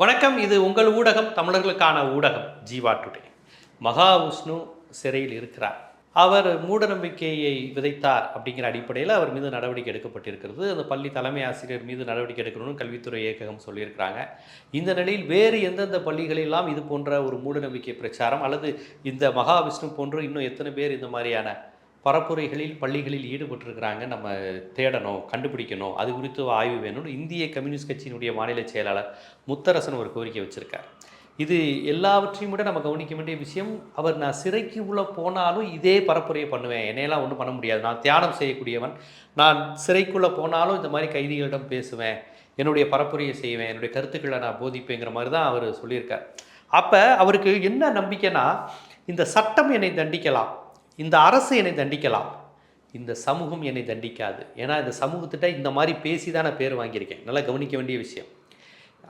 வணக்கம் இது உங்கள் ஊடகம் தமிழர்களுக்கான ஊடகம் ஜீவா டுடே. மகாவிஷ்ணு சிறையில் இருக்கிறார். அவர் மூடநம்பிக்கையை விதைத்தார் அப்படிங்கிற அடிப்படையில் அவர் மீது நடவடிக்கை எடுக்கப்பட்டிருக்கிறது. அந்த பள்ளி தலைமை ஆசிரியர் மீது நடவடிக்கை எடுக்கணும்னு கல்வித்துறை இயக்ககம் சொல்லியிருக்கிறாங்க. இந்த நிலையில் வேறு எந்தெந்த பள்ளிகளெல்லாம் இது போன்ற ஒரு மூடநம்பிக்கை பிரச்சாரம் அல்லது இந்த மகாவிஷ்ணு போன்று இன்னும் எத்தனை பேர் இந்த மாதிரியான பரப்புரைகளில் பள்ளிகளில் ஈடுபட்டிருக்கிறாங்க. நம்ம தேடணும் கண்டுபிடிக்கணும். அது குறித்து ஆய்வு வேணும்னு இந்திய கம்யூனிஸ்ட் கட்சியினுடைய மாநில செயலாளர் முத்தரசன் ஒரு கோரிக்கை வச்சுருக்கார். இது எல்லாவற்றையும் விட நம்ம கவனிக்க வேண்டிய விஷயம் அவர் நான் சிறைக்கு உள்ள போனாலும் இதே பரப்புரையை பண்ணுவேன். என்னையெல்லாம் ஒன்றும் பண்ண முடியாது. நான் தியானம் செய்யக்கூடியவன். நான் சிறைக்குள்ளே போனாலும் இந்த மாதிரி கைதிகளிடம் பேசுவேன். என்னுடைய பரப்புரையை செய்வேன். என்னுடைய கருத்துக்களை நான் போதிப்பேங்கிற மாதிரி தான் அவர் சொல்லியிருக்கார். அப்போ அவருக்கு என்ன நம்பிக்கைனா இந்த சட்டம் என்னை தண்டிக்கலாம். இந்த அரசு என்னை தண்டிக்கலாம். இந்த சமூகம் என்னை தண்டிக்காது. ஏன்னா இந்த சமூகத்திட்ட இந்த மாதிரி பேசி தான் நான் பேர் வாங்கியிருக்கேன். நல்லா கவனிக்க வேண்டிய விஷயம்.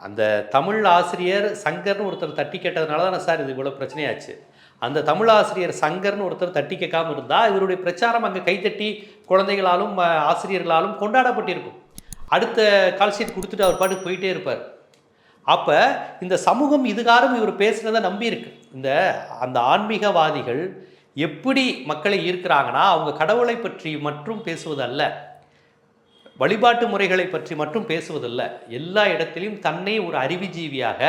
அந்த தமிழ் ஆசிரியர் சங்கர்னு ஒருத்தர் தட்டி கேட்டதுனால தான் சார் இது இவ்வளோ பிரச்சனையாச்சு. அந்த தமிழ் ஆசிரியர் சங்கர்னு ஒருத்தர் தட்டி கேட்காமல் இருந்தால் இவருடைய பிரச்சாரம் அங்கே கைத்தட்டி குழந்தைகளாலும் ஆசிரியர்களாலும் கொண்டாடப்பட்டிருக்கும். அடுத்த கால்ஷீட் கொடுத்துட்டு அவர் பாட்டுக்கு போயிட்டே இருப்பார். அப்போ இந்த சமூகம் இதுகாரம் இவர் பேசுகிறத நம்பியிருக்கு. இந்த அந்த ஆன்மீகவாதிகள் எப்படி மக்களை ஈர்க்கிறாங்கன்னா அவங்க கடவுளை பற்றி மட்டும் பேசுவதல்ல. வழிபாட்டு முறைகளை பற்றி மட்டும் பேசுவதில்லை. எல்லா இடத்திலையும் தன்னை ஒரு அறிவுஜீவியாக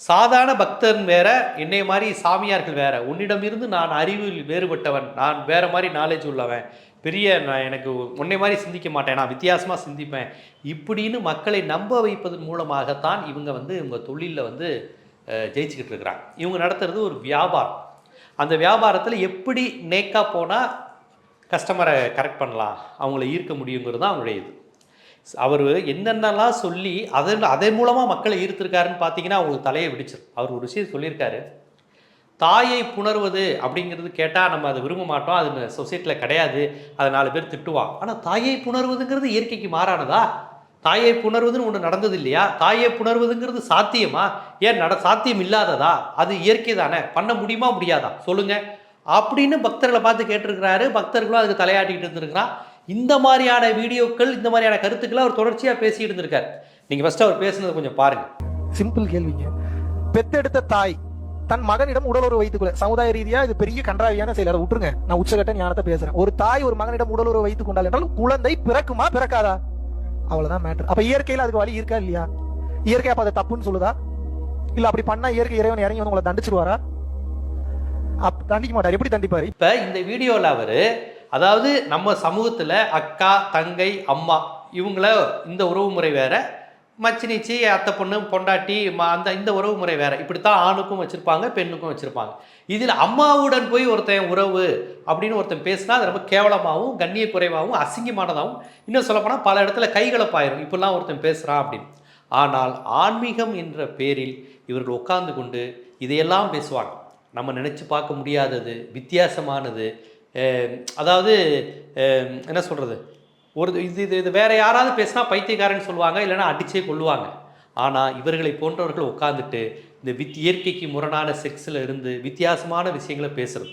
சாதாரண பக்தன் வேற என்னை மாதிரி சாமியார்கள் வேற. உன்னிடமிருந்து நான் அறிவில் வேறுபட்டவன். நான் வேற மாதிரி நாலேஜ் உள்ளவன். பெரிய நான் எனக்கு உன்னை மாதிரி சிந்திக்க மாட்டேன். நான் வித்தியாசமாக சிந்திப்பேன். இப்படின்னு மக்களை நம்ப வைப்பதன் மூலமாகத்தான் இவங்க வந்து இவங்க தொழிலில் வந்து ஜெயிச்சுக்கிட்டு இருக்கிறாங்க. இவங்க நடத்துறது ஒரு வியாபாரம். அந்த வியாபாரத்தில் எப்படி நேக்காக போனால் கஸ்டமரை கரெக்ட் பண்ணலாம் அவங்கள ஈர்க்க முடியுங்கிறது தான் அவங்களுடைய இது. அவர் என்னென்னலாம் சொல்லி அதன் அதன் மூலமாக மக்களை ஈர்த்திருக்காருன்னு பார்த்தீங்கன்னா அவங்களுக்கு தலையை விடிச்சிரும். அவர் ஒரு விஷயம் சொல்லியிருக்காரு. தாயை புணர்வது அப்படிங்கிறது கேட்டால் நம்ம அதை விரும்ப மாட்டோம். அது சொசைட்டியில் கிடையாது. அதை நாலு பேர் திட்டுவான் ஆனால் தாயை புணர்வதுங்கிறது இயற்கைக்கு மாறானதா? தாயை புணர்வதுன்னு ஒன்று நடந்தது இல்லையா தாயை புணர்வதுங்கிறது சாத்தியமா? ஏன் நட சாத்தியம் இல்லாததா? அது இயற்கை தானே பண்ண முடியுமா முடியாதா? சொல்லுங்க. அப்படின்னு பக்தர்களை பார்த்து கேட்டிருக்கிறாரு. பக்தர்களும் அதுக்கு தலையாட்டிக்கிட்டு இருந்திருக்கிறான். இந்த மாதிரியான வீடியோக்கள் இந்த மாதிரியான கருத்துக்களை அவர் தொடர்ச்சியாக பேசிட்டு இருந்திருக்காரு. நீங்கள் ஃபஸ்ட்டு அவர் பேசுனதை கொஞ்சம் பாருங்க. சிம்பிள் கேள்விங்க. பெத்தெடுத்த தாய் தன் மகனிடம் உடலுறவு வைத்துக் கொள்ள சமுதாய ரீதியா இது பெரிய கன்றாவியான செயல். அதை விட்டுருங்க. நான் உச்சகட்ட ஞானத்தை பேசுறேன். ஒரு தாய் ஒரு மகனிடம் உடலுறவு வைத்துக் கொண்டால் என்றால் குழந்தை பிறக்குமா பிறக்காதா? அவ்வளவுதான் மேட்டர் அப்ப இயற்கையில அதுக்கு வழி இருக்கா இல்லையா? இயற்கை அப்ப அதை தப்புன்னு சொல்லுதா? இல்ல அப்படி பண்ணா இயற்கை இறைவன் இறங்கி வந்து உங்களை தண்டிச்சிருவாரா? அப் தண்டிக்க மாட்டார். எப்படி தண்டிப்பாரு? இப்போ இந்த வீடியோவில் அவர் அதாவது நம்ம சமூகத்தில் அக்கா தங்கை அம்மா இவங்கள இந்த உறவு முறை வேற மச்சினிச்சி அத்தை பொண்ணு பொண்டாட்டி ம- அந்த இந்த உறவு முறை வேறு. இப்படித்தான் ஆணுக்கும் வச்சுருப்பாங்க பெண்ணுக்கும் வச்சுருப்பாங்க. இதில் அம்மாவுடன் போய் ஒருத்தன் உறவு அப்படின்னு ஒருத்தன் பேசினா அது ரொம்ப கேவலமாகவும் கண்ணிய குறைவாகவும் அசிங்கமானதாகவும் இன்னும் சொல்லப்போனால் பல இடத்துல கைகலப்பாயிரும் இப்படிலாம் ஒருத்தன் பேசுகிறான் அப்படின்னு. ஆனால் ஆன்மீகம் என்ற பேரில் இவர்கள் உட்கார்ந்து கொண்டு இதையெல்லாம் பேசுவாங்க. நம்ம நினச்சி பார்க்க முடியாதது வித்தியாசமானது. அதாவது என்ன சொல்கிறது ஒரு இது இது இது வேறு யாராவது பேசினா பைத்தியக்காரன்னு சொல்லுவாங்க இல்லைன்னா அடிச்சே கொள்ளுவாங்க ஆனால் இவர்களை போன்றவர்கள் உட்காந்துட்டு இந்த வித் இயற்கைக்கு முரணான செக்ஸில் இருந்து வித்தியாசமான விஷயங்களை பேசுறது.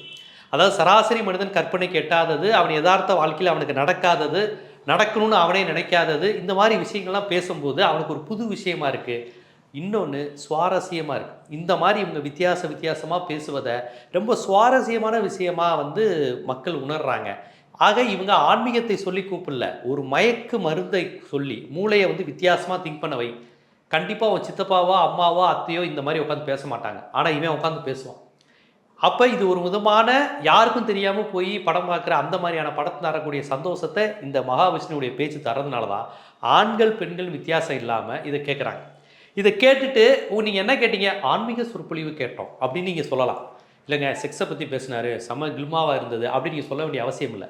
அதாவது சராசரி மனிதன் கற்பனை கெட்டாதது அவன் யதார்த்த வாழ்க்கையில் அவனுக்கு நடக்காதது நடக்கணும்னு அவனே நினைக்காதது இந்த மாதிரி விஷயங்கள்லாம் பேசும்போது அவனுக்கு ஒரு புது விஷயமா இருக்குது இன்னொன்று சுவாரஸ்யமாக இருக்குது இந்த மாதிரி இவங்க வித்தியாச வித்தியாசமாக பேசுவதை ரொம்ப சுவாரஸ்யமான விஷயமா வந்து மக்கள் உணர்றாங்க. ஆக இவங்க ஆன்மீகத்தை சொல்லி கூப்பிடல. ஒரு மயக்கு மருந்தை சொல்லி மூளையை வந்து வித்தியாசமாக திங்க் பண்ண வை. கண்டிப்பாக உன் சித்தப்பாவோ அம்மாவோ அத்தையோ இந்த மாதிரி உட்காந்து பேச மாட்டாங்க. ஆனால் இவன் உட்காந்து பேசுவான். அப்போ இது ஒரு விதமான யாருக்கும் தெரியாமல் போய் படம் பார்க்குற அந்த மாதிரியான படத்தில் தரக்கூடிய சந்தோஷத்தை இந்த மகாவிஷ்ணுவுடைய பேச்சு தரதுனால தான் ஆண்கள் பெண்கள் வித்தியாசம் இல்லாமல் இதை கேட்குறாங்க இதை கேட்டுட்டு நீங்கள் என்ன கேட்டீங்க? ஆன்மீக சொற்பொழிவு கேட்டோம். அப்படின்னு நீங்கள் சொல்லலாம். இல்லைங்க செக்ஸை பற்றி பேசினாரு. செம கில்மாவாக இருந்தது. அப்படின்னு நீங்கள் சொல்ல வேண்டிய அவசியம் இல்லை.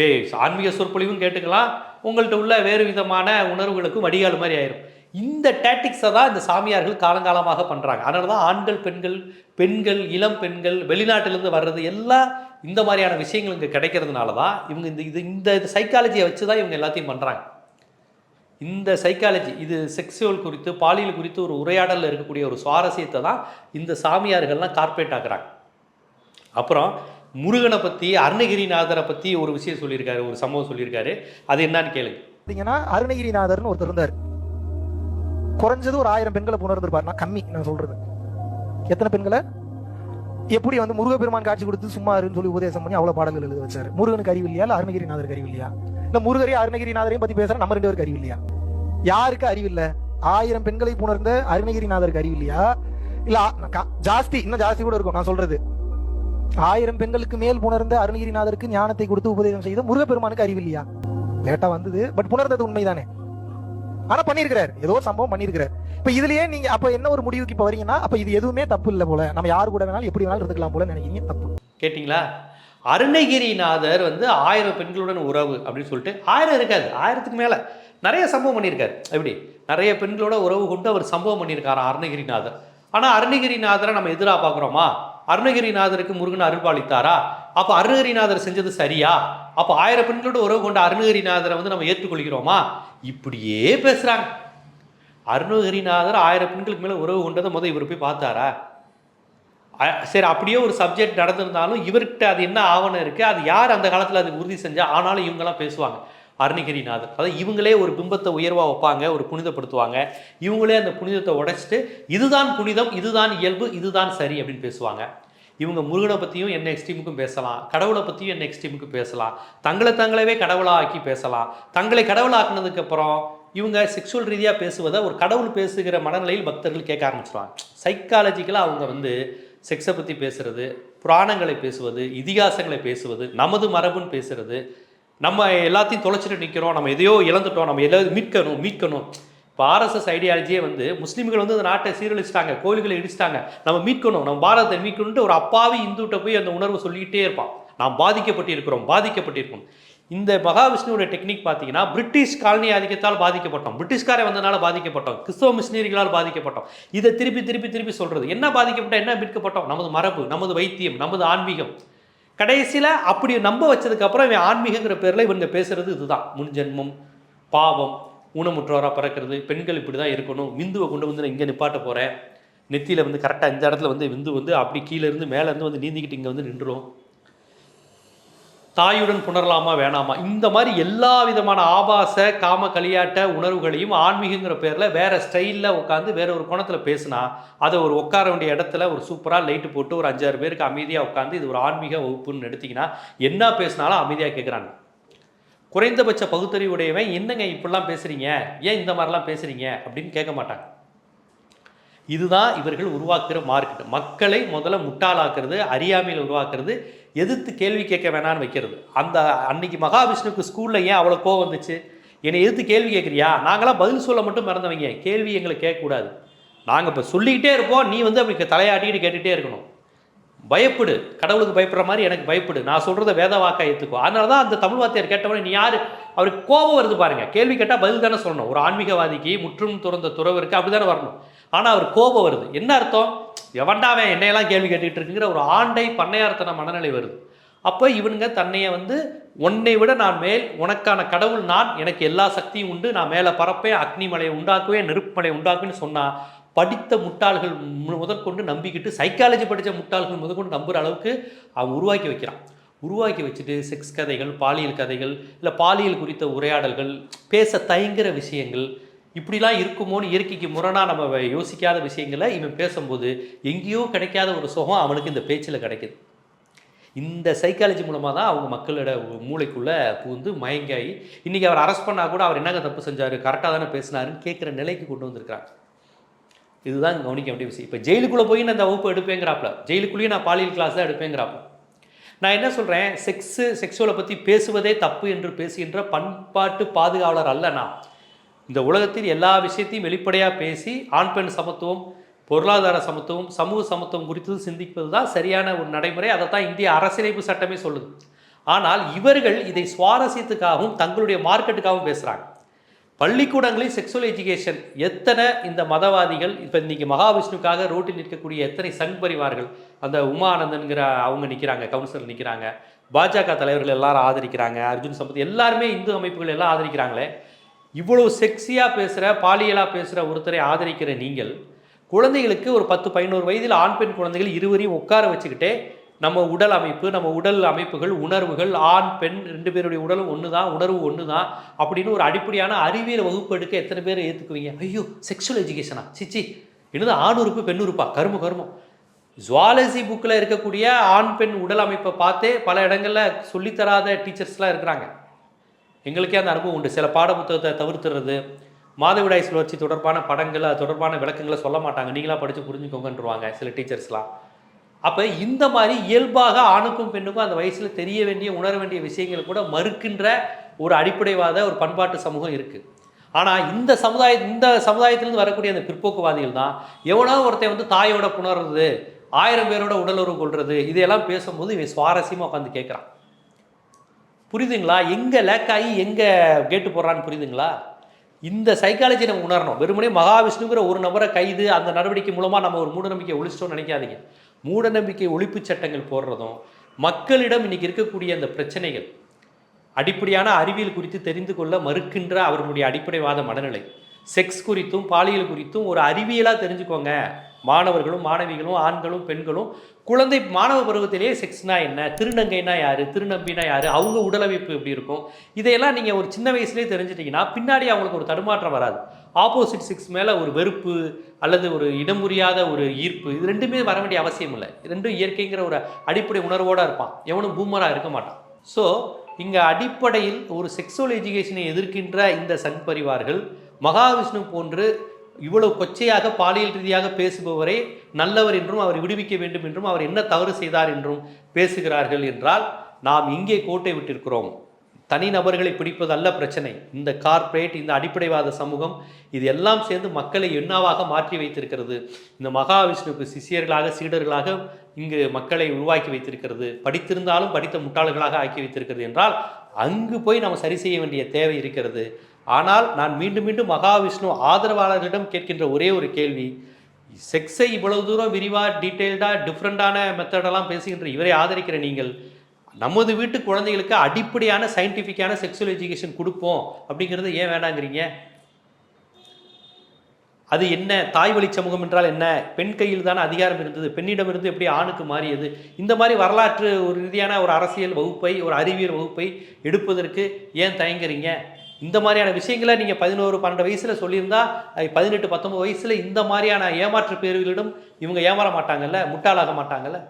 பே ஆன்மீக சொற்பொழிவும் கேட்டுக்கலாம். உங்கள்கிட்ட உள்ள வேறு விதமான உணர்வுகளுக்கும் வடிகால் மாதிரி ஆயிரும். இந்த டேட்டிக்ஸை தான் இந்த சாமியார்கள் காலங்காலமாக பண்ணுறாங்க அதனால தான் ஆண்கள் பெண்கள் பெண்கள் இளம் பெண்கள் வெளிநாட்டிலேருந்து வர்றது எல்லாம் இந்த மாதிரியான விஷயங்கள் இங்கே கிடைக்கிறதுனால தான் இவங்க இந்த இது இந்த சைக்காலஜியை வச்சு தான் இவங்க எல்லாத்தையும் பண்ணுறாங்க இந்த சைக்காலஜி இது செக்ஸுவல் குறித்து பாலியல் குறித்து ஒரு உரையாடலில் இருக்கக்கூடிய ஒரு சுவாரஸ்யத்தை தான் இந்த சாமியார்கள்லாம் கார்பரேட் ஆக்குறாங்க. அப்புறம் முருகனை பற்றி அருணகிரிநாதரை பற்றி ஒரு விஷயம் சொல்லியிருக்காரு ஒரு சம்பவம் சொல்லியிருக்காரு. அது என்னன்னு கேளுங்க. பார்த்தீங்கன்னா அருணகிரிநாதர்னு ஒருத்தர் இருந்தார். குறைஞ்சது ஒரு ஆயிரம் பெண்களை புணர்ந்திருப்பார் நான் கம்மி நான் சொல்றது. எத்தனை பெண்களை? எப்படி வந்து முருகப்பெருமான் காட்சி கொடுத்து சும்மா இருன்னு சொல்லி உபதேசம் பண்ணி அவ்வளோ பாடங்கள் எழுத வச்சாரு. முருகனுக்கு அறிவு இல்லையா? இல்ல அருணகிரிநாதருக்கு அறிவு இல்லையா? இல்லை முருகரையும் அருணகிரிநாதரையும் பத்தி பேசுகிற நம்ம ரெண்டு பேருக்கு அறிவு இல்லையா? யாருக்கு அறிவு இல்லை? ஆயிரம் பெண்களை புணர்ந்த அருணகிரிநாதருக்கு அறிவு இல்லையா? இல்ல ஜாஸ்தி இன்னும் ஜாஸ்தி கூட இருக்கும் நான் சொல்றது. ஆயிரம் பெண்களுக்கு மேல் புணர்ந்த அருணகிரிநாதருக்கு ஞானத்தை கொடுத்து உபதேசம் செய்த முருகப்பெருமானுக்கு அறிவு இல்லையா லேட்டா வந்தது பட் புணர்ந்தது உண்மைதானே? ஆனா பண்ணிருக்கிறார். ஏதோ ஒரு சம்பவம் பண்ணிருக்கிறார். இப்ப இதுலயே நீங்க அப்ப என்ன ஒரு முடிவுக்கு இப்ப வரீங்கன்னா அப்ப இது எதுவுமே தப்பு இல்ல போல. நம்ம யாரு கூட வேணாலும் எப்படி வேணாலும் இருந்துக்கலாம் போல நினைக்கிறீங்க? தப்பு. கேட்டீங்களா? அருணகிரிநாதர் வந்து ஆயிரம் பெண்களுடன் உறவு அப்படின்னு சொல்லிட்டு ஆயிரம் இருக்காது ஆயிரத்துக்கு மேல. நிறைய சம்பவம் பண்ணியிருக்காரு. எப்படி? நிறைய பெண்களோட உறவு கொண்டு அவர் சம்பவம் பண்ணியிருக்காரு அருணகிரிநாதர். ஆனால் அருணகிரிநாதரை நம்ம எதிராக பார்க்குறோமா? அருணகிரிநாதருக்கு முருகன் அருள்பாலித்தாரா? அப்போ அருணகிரிநாதர் செஞ்சது சரியா? அப்போ ஆயிரம் பெண்களோட உறவு கொண்ட அருணகிரிநாதரை வந்து நம்ம ஏற்றுக்கொள்கிறோமா? இப்படியே பேசுகிறாங்க அருணகிரிநாதர் ஆயிரம் பெண்களுக்கு மேலே உறவு கொண்டதை முதல் இவர் போய் பார்த்தாரா? சரி அப்படியே ஒரு சப்ஜெக்ட் நடந்திருந்தாலும் இவர்கிட்ட அது என்ன ஆவணம் இருக்குது அது யார் அந்த காலத்தில் அதுக்கு உறுதி செஞ்சால் ஆனாலும் இவங்கெல்லாம் பேசுவாங்க. அருணகிரிநாதர். அதாவது இவங்களே ஒரு பிம்பத்தை உயர்வாக வைப்பாங்க ஒரு புனிதப்படுத்துவாங்க. இவங்களே அந்த புனிதத்தை உடைச்சிட்டு இதுதான் புனிதம் இதுதான் இயல்பு இதுதான் சரி அப்படின்னு பேசுவாங்க. இவங்க முருகனை பற்றியும் என்ன எக்ஸ்ட்ரீமுக்கும் பேசலாம். கடவுளை பற்றியும் என்ன எக்ஸ்ட்ரீமுக்கும் பேசலாம். தங்களை தங்களவே கடவுளாக ஆக்கி பேசலாம். தங்களை கடவுளாக்குனதுக்கப்புறம் இவங்க செக்ஷுவல் ரீதியாக பேசுவதை ஒரு கடவுள் பேசுகிற மனநிலையில் பக்தர்கள் கேட்க ஆரம்பிச்சிருவாங்க. சைக்காலஜிக்கலாக அவங்க வந்து செக்ஸை பற்றி பேசுறது புராணங்களை பேசுவது இதிகாசங்களை பேசுவது நமது மரபுன்னு பேசுறது நம்ம எல்லாத்தையும் தொலைச்சிட்டு நிற்கிறோம் நம்ம எதையோ இழந்துட்டோம் நம்ம எதாவது மீட்கணும் மீட்கணும். இப்போ ஆர்எஸ்எஸ் ஐடியாலஜியே வந்து முஸ்லீம்கள் வந்து இந்த நாட்டை சீரழிச்சிட்டாங்க கோயில்களை இடிச்சிட்டாங்க. நம்ம மீட்கணும் நம்ம பாரதத்தை மீட்கணுன்ட்டு ஒரு அப்பாவி இந்துட்ட போய் அந்த உணர்வு சொல்லிக்கிட்டே இருப்பான். நாம் பாதிக்கப்பட்டிருக்கிறோம் பாதிக்கப்பட்டிருக்கோம். இந்த மகாவிஷ்ணுவோட டெக்னிக் பார்த்தீங்கன்னா பிரிட்டிஷ் காலனி ஆதிக்கத்தால் பாதிக்கப்பட்டோம். பிரிட்டிஷ்காரே வந்தனால பாதிக்கப்பட்டோம். கிறிஸ்தவ மிஷினரிகளால் பாதிக்கப்பட்டோம். இதை திருப்பி திருப்பி திருப்பி சொல்கிறது என்ன பாதிக்கப்பட்டால் என்ன மீட்கப்பட்டோம்? நமது மரபு நமது வைத்தியம் நமது ஆன்மீகம். கடைசியில் அப்படி நம்ப வச்சதுக்கப்புறம் இவன் ஆன்மீகங்கிற பேரில் இவங்க பேசுகிறது இதுதான். முன்ஜென்மம் பாவம் ஊனமுற்றோராக பிறக்கிறது பெண்கள் இப்படி தான் இருக்கணும் விந்துவை கொண்டு வந்து நான் இங்கே நிப்பாட்ட போகிறேன் நெத்தியில் வந்து கரெக்டாக இந்த இடத்துல வந்து விந்து வந்து அப்படி கீழே இருந்து வந்து நீந்திக்கிட்டு இங்கே வந்து நின்றுடும் தாயுடன் புணரலாமா வேணாமா? இந்த மாதிரி எல்லா விதமான ஆபாச காம களியாட்ட உணர்வுகளையும் ஆன்மீகங்கிற பேரில் வேற ஸ்டைலில் உட்காந்து வேற ஒரு கோணத்தில் பேசினா அதை ஒரு உட்கார வேண்டிய இடத்துல ஒரு சூப்பராக லைட்டு போட்டு ஒரு அஞ்சாறு பேருக்கு அமைதியாக உட்காந்து இது ஒரு ஆன்மீக வகுப்புன்னு எடுத்திங்கன்னா என்ன பேசினாலும் அமைதியாக கேட்குறாங்க குறைந்தபட்ச பகுத்தறிவுடையவன் என்னங்க இப்படிலாம் பேசுகிறீங்க ஏன் இந்த மாதிரிலாம் பேசுகிறீங்க அப்படின்னு கேட்க மாட்டாங்க. இதுதான் இவர்கள் உருவாக்குற மார்க்கெட் மக்களை முதல்ல முட்டாளாக்குறது அறியாமையில் உருவாக்குறது எதிர்த்து கேள்வி கேட்க வேணான்னு வைக்கிறது. அந்த அன்னைக்கு மகாவிஷ்ணுக்கு ஸ்கூலில் ஏன் அவ்வளோ கோவம் வந்துச்சு? என்னை எதிர்த்து கேள்வி கேட்குறியா? நாங்களாம் பதில் சொல்ல மட்டும் மறந்தவங்க. கேள்வி எங்களை கேட்கக்கூடாது. நாங்கள் இப்போ சொல்லிக்கிட்டே இருப்போம். நீ வந்து அப்படி தலையாட்டிக்கிட்டு கேட்டுகிட்டே இருக்கணும். பயப்படு. கடவுளுக்கு பயப்படுற மாதிரி எனக்கு பயப்படு. நான் சொல்கிறத வேத வாக்கா ஏற்றுக்கோ அதனால தான் அந்த தமிழ் வார்த்தையார் கேட்டவனே நீ யார்? அவருக்கு கோபம் வருது பாருங்கள் கேள்வி கேட்டால் பதில் தானே சொல்லணும். ஒரு ஆன்மீகவாதிக்கு முற்றும் துறந்த துறவருக்கு அப்படி தானே வரணும். ஆனால் அவர் கோபம் வருது. என்ன அர்த்தம்? எவன்டாவன் என்னையெல்லாம் கேள்வி கேட்டுக்கிட்டு இருக்குங்கிற ஒரு ஆண்டை பண்ணையார்த்தன மனநிலை வருது. அப்போ இவனுங்க தன்னையை வந்து உன்னை விட நான் மேல் உனக்கான கடவுள் நான் எனக்கு எல்லா சக்தியும் உண்டு நான் மேலே பறப்பேன் அக்னி மலையை உண்டாக்குவேன் நெருப்பு மலையை உண்டாக்குவேன்னு சொன்னால் படித்த முட்டாள்கள் முதற்கொண்டு நம்பிக்கிட்டு சைக்காலஜி படித்த முட்டாள்கள் முதற்கொண்டு நம்புகிற அளவுக்கு அவன் உருவாக்கி வைக்கிறான். உருவாக்கி வச்சுட்டு செக்ஸ் கதைகள் பாலியல் கதைகள் இல்லை பாலியல் குறித்த உரையாடல்கள் பேச தயங்குற விஷயங்கள் இப்படிலாம் இருக்குமோன்னு இயற்கைக்கு முரணாக நம்ம யோசிக்காத விஷயங்களை இவன் பேசும்போது எங்கேயோ கிடைக்காத ஒரு சுகம் அவனுக்கு இந்த பேச்சில் கிடைக்குது. இந்த சைக்காலஜி மூலமாக தான் அவங்க மக்களோட மூளைக்குள்ளே புகுந்து மயங்காயி இன்றைக்கி அவர் அரெஸ்ட் பண்ணால் கூட அவர் என்னங்க தப்பு செஞ்சார்? கரெக்டாக தானே பேசினாருன்னு கேட்குற நிலைக்கு கொண்டு வந்திருக்கிறாங்க. இதுதான் கவனிக்க வேண்டிய விஷயம். இப்போ ஜெயிலுக்குள்ளே போய் நான் இந்த வகுப்பு எடுப்பேங்கிறாப்புல ஜெயிலுக்குள்ளேயே நான் பாலியல் கிளாஸ் தான் எடுப்பேங்கிறாப்புல நான் என்ன சொல்கிறேன் செக்ஸு செக்ஸுவலை பற்றி பேசுவதே தப்பு என்று பேசுகின்ற பண்பாட்டு பாதுகாவலர் அல்ல நான். இந்த உலகத்தில் எல்லா விஷயத்தையும் வெளிப்படையாக பேசி ஆண் பெண் சமத்துவம் பொருளாதார சமத்துவம் சமூக சமத்துவம் குறித்து சிந்திப்பது தான் சரியான ஒரு நடைமுறை. அதை தான் இந்திய அரசியலமைப்பு சட்டமே சொல்லுது. ஆனால் இவர்கள் இதை சுவாரஸ்யத்துக்காகவும் தங்களுடைய மார்க்கெட்டுக்காகவும் பேசுகிறாங்க பள்ளிக்கூடங்களில் செக்ஸுவல் எஜுகேஷன் எத்தனை இந்த மதவாதிகள் இப்போ இன்றைக்கி மகாவிஷ்ணுக்காக ரோட்டில் நிற்கக்கூடிய எத்தனை சங் பரிவார்கள் அந்த உமானந்தன்கிற அவங்க நிற்கிறாங்க கவுன்சிலர் நிற்கிறாங்க பாஜக தலைவர்கள் எல்லாரும் ஆதரிக்கிறாங்க அர்ஜுன் சம்பத் எல்லாருமே இந்து அமைப்புகள் எல்லாம் ஆதரிக்கிறாங்களே இவ்வளவு செக்ஸியாக பேசுகிற பாலியலாக பேசுகிற ஒருத்தரை ஆதரிக்கிற நீங்கள் குழந்தைகளுக்கு ஒரு பத்து பதினோரு வயதில் ஆண் பெண் குழந்தைகள் இருவரையும் உட்கார வச்சுக்கிட்டே நம்ம உடல் அமைப்பு நம்ம உடல் அமைப்புகள் உணர்வுகள் ஆண் பெண் ரெண்டு பேருடைய உடலும் ஒன்று தான் உணர்வு ஒன்று தான் அப்படின்னு ஒரு அடிப்படையான அறிவியல் வகுப்பு எடுக்க எத்தனை பேர் ஏற்றுக்குவீங்க ஐயோ செக்ஷுவல் எஜுகேஷனா சிச்சி என்னது ஆண் உறுப்பு பெண் உறுப்பா? கரும கருமம். ஜுவாலஜி புக்கில் இருக்கக்கூடிய ஆண் பெண் உடல் அமைப்பை பார்த்தே பல இடங்களில் சொல்லித்தராத டீச்சர்ஸ்லாம் இருக்கிறாங்க. எங்களுக்கே அந்த அனுபவம் உண்டு. சில பாட புத்தகத்தை தவிர்த்துறது மாதவிடாய் சுழற்சி தொடர்பான படங்கள் அது தொடர்பான விளக்கங்களை சொல்ல மாட்டாங்க. நீங்களாக படித்து புரிஞ்சுக்கோங்கன்றவாங்க சில டீச்சர்ஸ்லாம். அப்போ இந்த மாதிரி இயல்பாக ஆணுக்கும் பெண்ணுக்கும் அந்த வயசில் தெரிய வேண்டிய உணர வேண்டிய விஷயங்கள் கூட மறுக்கின்ற ஒரு அடிப்படைவாத ஒரு பண்பாட்டு சமூகம் இருக்குது ஆனால் இந்த சமுதாய இந்த சமுதாயத்திலிருந்து வரக்கூடிய அந்த பிற்போக்குவாதிகள் தான் எவனோ ஒருத்தன் வந்து தாயோட புணர்றது ஆயிரம் பேரோட உடலுறவு கொள்வது இதையெல்லாம் பேசும்போது இவன் சுவாரஸ்யமாக உட்காந்து கேட்குறான் புரியுதுங்களா எங்கே லேக்காகி எங்கே கேட்டு போடுறான்னு புரியுதுங்களா இந்த சைக்காலஜி நம்ம உணரணும். வெறுமனே மகாவிஷ்ணுங்கிற ஒரு நபரை கைது அந்த நடவடிக்கை மூலமாக நம்ம ஒரு மூடநம்பிக்கை ஒழிச்சிட்டோம்னு நினைக்காதீங்க. மூடநம்பிக்கை ஒழிப்பு சட்டங்கள் போடுறதும் மக்களிடம் இன்னைக்கு இருக்கக்கூடிய அந்த பிரச்சனைகள் அடிப்படையான அறிவியல் குறித்து தெரிந்து கொள்ள மறுக்கின்ற அவர்களுடைய அடிப்படைவாத மனநிலை. செக்ஸ் குறித்தும் பாலியல் குறித்தும் ஒரு அறிவியலாக தெரிஞ்சுக்கோங்க. மாணவர்களும் மாணவிகளும் ஆண்களும் பெண்களும் குழந்தை மாணவ பருவத்திலேயே செக்ஸ்னா என்ன திருநங்கைனா யார் திருநம்பினா யார் அவங்க உடலமைப்பு எப்படி இருக்கும் இதையெல்லாம் நீங்கள் ஒரு சின்ன வயசுலேயே தெரிஞ்சிட்டிங்கன்னா பின்னாடி அவங்களுக்கு ஒரு தடுமாற்றம் வராது. ஆப்போசிட் செக்ஸ் மேலே ஒரு வெறுப்பு அல்லது ஒரு இடம் புரியாத ஒரு ஈர்ப்பு இது ரெண்டுமே வர வேண்டிய அவசியம் இல்லை. ரெண்டும் இயற்கைங்கிற ஒரு அடிப்படை உணர்வோடு இருப்பான். எவனும் பூமராக இருக்க மாட்டான். ஸோ இங்கே அடிப்படையில் ஒரு செக்ஸுவல் எஜுகேஷனை எதிர்க்கின்ற இந்த சங் பரிவார்கள் மகாவிஷ்ணு போன்று இவ்வளவு கொச்சையாக பாலியல் ரீதியாக பேசுபவரை நல்லவர் என்றும் அவர் விடுவிக்க வேண்டும் என்றும் அவர் என்ன தவறு செய்தார் என்றும் பேசுகிறார்கள் என்றால் நாம் இங்கே கோட்டை விட்டிருக்கிறோம். தனி நபர்களை பிடிப்பது அல்ல பிரச்சனை. இந்த கார்ப்பரேட் இந்த அடிப்படைவாத சமூகம் இது எல்லாம் சேர்ந்து மக்களை எண்ணாவாக மாற்றி வைத்திருக்கிறது. இந்த மகாவிஷ்ணுவுக்கு சிஷியர்களாக சீடர்களாக இங்கு மக்களை உருவாக்கி வைத்திருக்கிறது. படித்திருந்தாலும் படித்த முட்டாள்களாக ஆக்கி வைத்திருக்கிறது என்றால் அங்கு போய் நாம் சரி செய்ய வேண்டிய தேவை இருக்கிறது. ஆனால் நான் மீண்டும் மீண்டும் மகாவிஷ்ணு ஆதரவாளர்களிடம் கேட்கின்ற ஒரே ஒரு கேள்வி செக்ஸை இவ்வளவு தூரம் விரிவாக டீட்டெயில்டாக டிஃப்ரெண்ட்டான மெத்தடெல்லாம் பேசுகின்ற இவரை ஆதரிக்கிற நீங்கள் நமது வீட்டு குழந்தைகளுக்கு அடிப்படையான சயின்டிஃபிக்கான செக்ஸுவல் எஜுகேஷன் கொடுப்போம் அப்படிங்கிறது ஏன் வேணாங்கிறீங்க அது என்ன? தாய் வழி சமூகம் என்றால் என்ன? பெண் கையில் தானே அதிகாரம் இருந்தது பெண்ணிடமிருந்து எப்படி ஆணுக்கு மாறியது? இந்த மாதிரி வரலாற்று ஒரு ரீதியான ஒரு அரசியல் வகுப்பை ஒரு அறிவியல் வகுப்பை எடுப்பதற்கு ஏன் தயங்குறீங்க? இந்த மாதிரியான விஷயங்களை நீங்கள் பதினோரு பன்னெண்டு வயசில் சொல்லியிருந்தா பதினெட்டு பத்தொம்பது வயசில் இந்த மாதிரியான ஏமாற்று பேர்களிடம் இவங்க ஏமாற மாட்டாங்கல்ல முட்டாளாக மாட்டாங்கல்ல?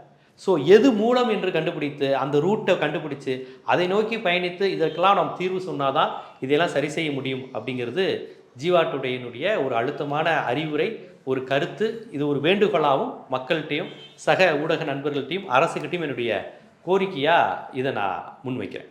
ஸோ எது மூலம் என்று கண்டுபிடித்து அந்த ரூட்டை கண்டுபிடிச்சு அதை நோக்கி பயணித்து இதற்கெல்லாம் நாம் தீர்வு சொன்னாதான் இதையெல்லாம் சரி செய்ய முடியும் அப்படிங்கிறது ஜீவா ஒரு அழுத்தமான அறிவுரை ஒரு கருத்து இது ஒரு வேண்டுகோளாகவும் மக்கள்கிட்டையும் சக ஊடக நண்பர்கள்ட்டையும் அரசுகிட்டையும் என்னுடைய கோரிக்கையாக இதை நான் முன்வைக்கிறேன்.